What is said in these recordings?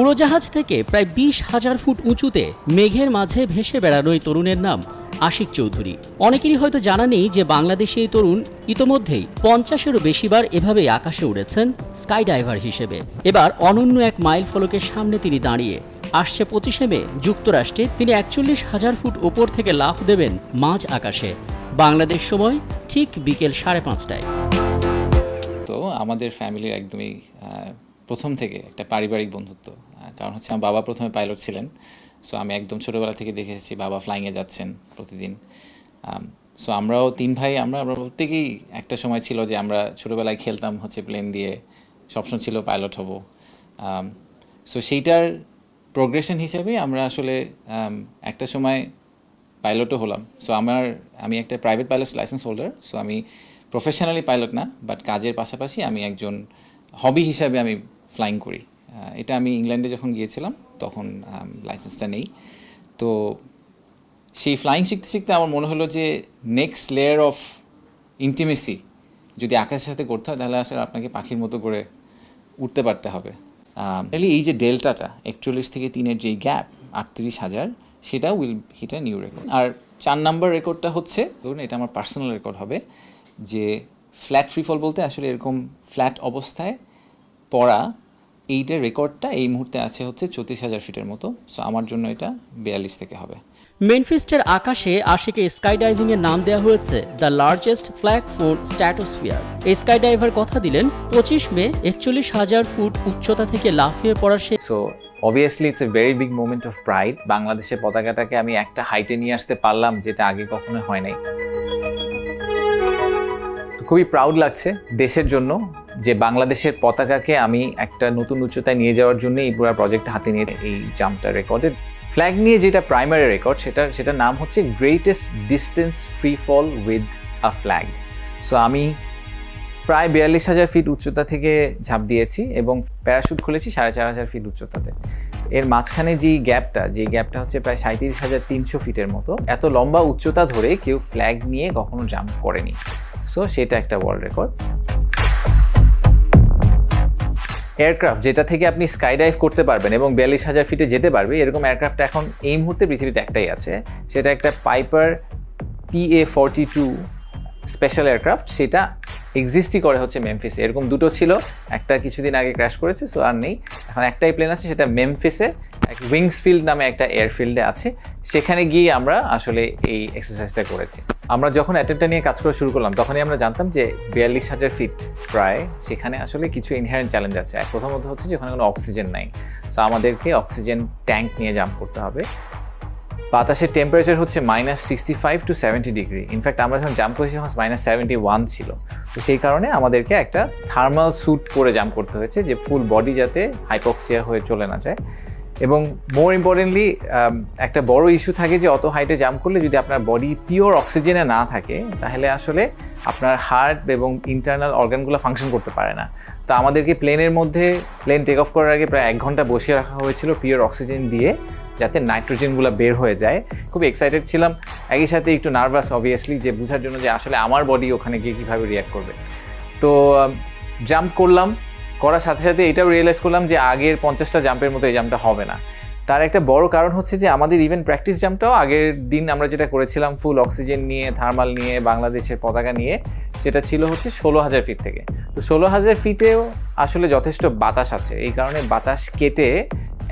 উড়োজাহাজ থেকে প্রায় বিশ হাজার ফুট উঁচুতে মেঘের মাঝে ভেসে বেড়ানো এই তরুণের নাম আশিক চৌধুরী। অনেকেরই হয়তো জানা নেই যে বাংলাদেশে এই তরুণ ইতোমধ্যেই পঞ্চাশেরও বেশিবার এভাবেই আকাশে উড়েছেন স্কাই ডাইভার হিসেবে। এবার অনন্য এক মাইল ফলকের সামনে তিনি দাঁড়িয়ে। আসছে পঁচিশে মে, যুক্তরাষ্ট্রে তিনি একচল্লিশ হাজার ফুট ওপর থেকে লাফ দেবেন মাঝ আকাশে। বাংলাদেশ সময় ঠিক বিকেল সাড়ে পাঁচটায়। তো আমাদের ফ্যামিলির একদমই প্রথম থেকে একটা পারিবারিক বন্ধুত্ব। কারণ হচ্ছে আমার বাবা প্রথমে পাইলট ছিলেন। সো আমি একদম ছোটোবেলা থেকে দেখে এসেছি বাবা ফ্লাইংয়ে যাচ্ছেন প্রতিদিন। সো আমরাও তিন ভাই, আমরা আমরা প্রত্যেকেই একটা সময় ছিল যে আমরা ছোটোবেলায় খেলতাম হচ্ছে প্লেন দিয়ে। সবসময় ছিল পাইলট হব। সো সেইটার প্রোগ্রেশন হিসেবে আমরা আসলে একটা সময় পাইলটও হলাম। সো আমার, আমি একটা private pilot licence holder so আমি প্রফেশনালি পাইলট না বাট কাজের পাশাপাশি আমি একজন হবি হিসাবে আমি ফ্লাইং করি। এটা আমি ইংল্যান্ডে যখন গিয়েছিলাম, তখন লাইসেন্সটা নেই। তো সেই ফ্লাইং শিখতে শিখতে আমার মনে হলো যে নেক্সট লেয়ার অফ ইন্টিমেসি যদি আকাশের সাথে করতে হয়, তাহলে আসলে আপনাকে পাখির মতো করে উঠতে পারতে হবে। তাহলে এই যে ডেল্টাটা একচল্লিশ থেকে তিনের যেই গ্যাপ আটত্রিশ হাজার সেটা will hit a new record আর চার নাম্বার রেকর্ডটা হচ্ছে, ধরুন এটা আমার পার্সোনাল রেকর্ড হবে, যে ফ্ল্যাট ফ্রিফল বলতে আসলে এরকম ফ্ল্যাট অবস্থায় পড়া এইটার রেকর্ডটা এই মুহূর্তে আছে হচ্ছে চৌত্রিশ হাজার ফিটের মতো। সো আমার জন্য এটা বিয়াল্লিশ থেকে হবে। মেনফিস্টের আকাশে আশিকে স্কাই ডাইভিং এর নাম দেওয়া হয়েছে the largest flag for stratosphere এই স্কাই ডাইভার কথা দিলেন পঁচিশ মে একচল্লিশ হাজার ফুট উচ্চতা থেকে লাফিয়ে পড়ার সে so obviously it's a very big moment of pride বাংলাদেশের পতাকাটাকে আমি একটা হাইটে নিয়ে আসতে পারলাম যেটা আগে কখনো হয় নাই। খুবই প্রাউড লাগছে দেশের জন্য যে বাংলাদেশের পতাকাকে আমি একটা নতুন উচ্চতায় নিয়ে যাওয়ার জন্য এই পুরো প্রজেক্ট হাতে নিয়ে এই জাম্পটা রেকর্ডেড ফ্ল্যাগ নিয়ে যেটা প্রাইমারি রেকর্ড সেটা, সেটার নাম হচ্ছে greatest distance free fall with a flag so আমি প্রায় বিয়াল্লিশ হাজার ফিট উচ্চতা থেকে ঝাঁপ দিয়েছি এবং প্যারাশুট খুলেছি সাড়ে চার হাজার ফিট উচ্চতাতে। এর মাঝখানে যেই গ্যাপটা যে গ্যাপটা হচ্ছে প্রায় সাঁত্রিশ হাজার তিনশো ফিটের মতো, এত লম্বা উচ্চতা ধরে কেউ ফ্ল্যাগ নিয়ে কখনো জাম্প করেনি। সো সেটা একটা ওয়ার্ল্ড রেকর্ড এয়ারক্রাফট যেটা থেকে আপনি স্কাই ডাইভ করতে পারবেন এবং বিয়াল্লিশ হাজার ফিটে যেতে পারবে, এরকম এয়ারক্রাফট এখন এই মুহূর্তে পৃথিবীতে একটাই আছে। সেটা একটা Piper P A forty two special aircraft সেটা এক্সিস্টই করে হচ্ছে মেমফিসে এরকম দুটো ছিল, একটা কিছুদিন আগে ক্র্যাশ করেছে সো আর নেই। এখন একটাই প্লেন আছে, সেটা মেমফিসে এক উইংস ফিল্ড নামে একটা এয়ারফিল্ডে আছে। সেখানে গিয়ে আমরা আসলে এই এক্সারসাইজটা করেছি। আমরা যখন অ্যাটেম্পটা নিয়ে কাজ করা শুরু করলাম, তখনই আমরা জানতাম যে বিয়াল্লিশ হাজার ফিট প্রায় সেখানে আসলে কিছু ইনহারেন্ট চ্যালেঞ্জ আছে। প্রথমত হচ্ছে যে ওখানে কোনো অক্সিজেন নাই। সো আমাদেরকে অক্সিজেন ট্যাঙ্ক নিয়ে জাম্প করতে হবে। বাতাসের টেম্পারেচার হচ্ছে minus sixty five to seventy degree in fact আমরা যখন জাম্প করেছি, তখন মাইনাস সেভেন্টি ওয়ান ছিল। তো সেই কারণে আমাদেরকে একটা থার্মাল স্যুট করে জাম্প করতে হয়েছে, যে ফুল বডি যাতে হাইপক্সিয়া হয়ে চলে না যায়। এবং মোর ইম্পর্টেন্টলি একটা বড় ইস্যু থাকে যে অত হাইটে জাম্প করলে যদি আপনার বডি পিওর অক্সিজেনে না থাকে, তাহলে আসলে আপনার হার্ট এবং ইন্টারনাল অর্গানগুলো ফাংশন করতে পারে না। তো আমাদেরকে প্লেনের মধ্যে প্লেন টেক অফ করার আগে প্রায় এক ঘণ্টা বসিয়ে রাখা হয়েছিল পিওর অক্সিজেন দিয়ে। যাতে নাইট্রোজেনগুলো বের হয়ে যায়। খুব এক্সাইটেড ছিলাম। একই সাথে একটু নার্ভাস অবভিয়াসলি যে বোঝার জন্য যে আসলে আমার বডি ওখানে গিয়ে কীভাবে রিয়াক্ট করবে। তো জাম্প করলাম। করার সাথে সাথে এটাও রিয়েলাইজ করলাম যে আগের পঞ্চাশটা জাম্পের মতো এই জাম্পটা হবে না। তার একটা বড় কারণ হচ্ছে যে আমাদের ইভেন প্র্যাকটিস জাম্পটাও আগের দিন আমরা যেটা করেছিলাম ফুল অক্সিজেন নিয়ে থার্মাল নিয়ে, বাংলাদেশের পতাকা নিয়ে, সেটা ছিল হচ্ছে ষোলো হাজার ফিট থেকে। তো ষোলো হাজার ফিটেও আসলে যথেষ্ট বাতাস আছে। এই কারণে বাতাস কেটে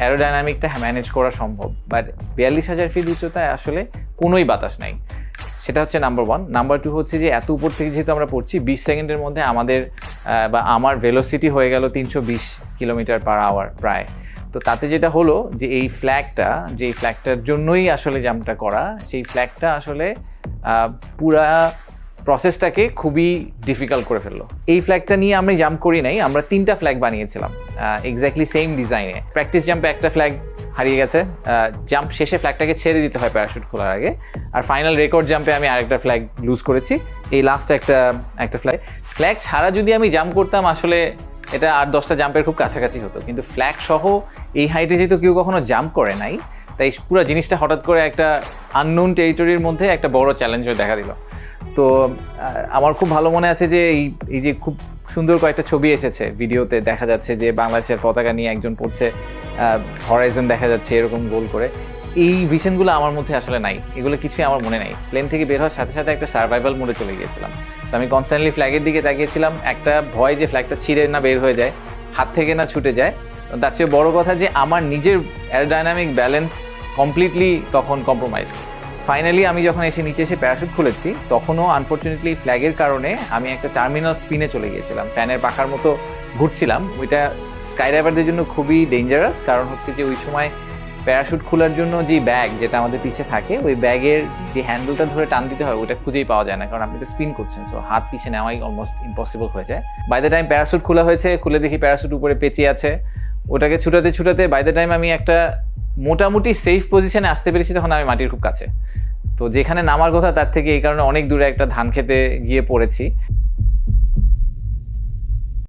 অ্যারোডাইনামিকটা ম্যানেজ করা সম্ভব বাট বিয়াল্লিশ হাজার ফিট উচ্চতায় আসলে কোনোই বাতাস নাই। সেটা হচ্ছে নাম্বার ওয়ান নাম্বার টু হচ্ছে যে, এত উপর থেকে যেহেতু আমরা পড়ছি, বিশ সেকেন্ডের মধ্যে আমাদের বা আমার ভেলোসিটি হয়ে গেল তিনশো বিশ কিলোমিটার পার আওয়ার প্রায়। তো তাতে যেটা হলো যে, এই ফ্ল্যাগটা যে ফ্ল্যাগটার জন্যই আসলে জাম্পটা করা, সেই ফ্ল্যাগটা আসলে পুরা প্রসেসটাকে খুবই ডিফিকাল্ট করে ফেলল। এই ফ্ল্যাগটা নিয়ে আমি জাম্প করি নাই, আমরা তিনটা ফ্ল্যাগ বানিয়েছিলাম এক্স্যাক্টলি সেম ডিজাইনে প্র্যাকটিস জাম্পে একটা ফ্ল্যাগ হারিয়ে গেছে জাম্প শেষে ফ্ল্যাগটাকে ছেড়ে দিতে হয় প্যারাশুট খোলার আগে। আর ফাইনাল রেকর্ড জাম্পে আমি আরেকটা ফ্ল্যাগ লুজ করেছি, এই লাস্টে একটা একটা ফ্ল্যাগ ফ্ল্যাগ ছাড়া যদি আমি জাম্প করতাম, আসলে এটা আট দশটা জাম্পের খুব কাছাকাছি হতো। কিন্তু ফ্ল্যাগ সহ এই হাইটে যেহেতু কেউ কখনো জাম্প করে নাই তাই পুরো জিনিসটা হঠাৎ করে একটা আননোন টেরিটরির মধ্যে একটা বড় চ্যালেঞ্জ হয়ে দেখা দিল। তো আমার খুব ভালো মনে আছে যে এই এই যে খুব সুন্দর কয়েকটা ছবি এসেছে ভিডিওতে, দেখা যাচ্ছে যে বাংলাদেশের পতাকা নিয়ে একজন পড়ছে হরাইজন দেখা যাচ্ছে এরকম গোল করে। এই ভিশনগুলো আমার মধ্যে আসলে নাই, এগুলো কিছুই আমার মনে নাই। প্লেন থেকে বের হওয়ার সাথে সাথে একটা সার্ভাইভাল মোডে চলে গিয়েছিলাম। So, আমি কনস্ট্যান্টলি ফ্ল্যাগের দিকে তাকিয়েছিলাম, একটা ভয় যে ফ্ল্যাগটা ছিঁড়ে না বের হয়ে যায়, হাত থেকে না ছুটে যায় তার চেয়ে বড় কথা যে আমার নিজের অ্যারোডাইনামিক ব্যালেন্স কমপ্লিটলি তখন কম্প্রোমাইজ ফাইনালি আমি যখন এসে নিচে এসে প্যারাশুট খুলেছি, তখনও আনফর্চুনেটলি ফ্ল্যাগের কারণে আমি একটা টার্মিনাল স্পিনে চলে গিয়েছিলাম। ফ্যানের পাখার মতো ঘুরছিলাম। ওইটা স্কাইড্রাইভারদের জন্য খুবই ডেঞ্জারাস কারণ হচ্ছে যে ওই সময় প্যারাশুট খোলার জন্য যে ব্যাগ যেটা আমাদের পিছে থাকে, ওই ব্যাগের যে হ্যান্ডেলটা ধরে টান দিতে হয় ওটা খুঁজেই পাওয়া যায় না, কারণ আপনি তো স্পিন করছেন সো হাত পিছে নেওয়াই অলমোস্ট ইম্পসিবল হয়ে যায়। বাই দ্য টাইম প্যারাশুট খোলা হয়েছে, খুলে দেখি প্যারাশুট উপরে পেঁচিয়ে আছে। ওটাকে ছুটাতে ছুটাতে বাই দ্য টাইম আমি একটা মোটামুটি সেফ পজিশনে আসতে পেরেছি, তখন আমি মাটির খুব কাছে। তো যেখানে নামার কথা, তার থেকে এই কারণে অনেক দূরে একটা ধান খেতে গিয়ে পড়েছি।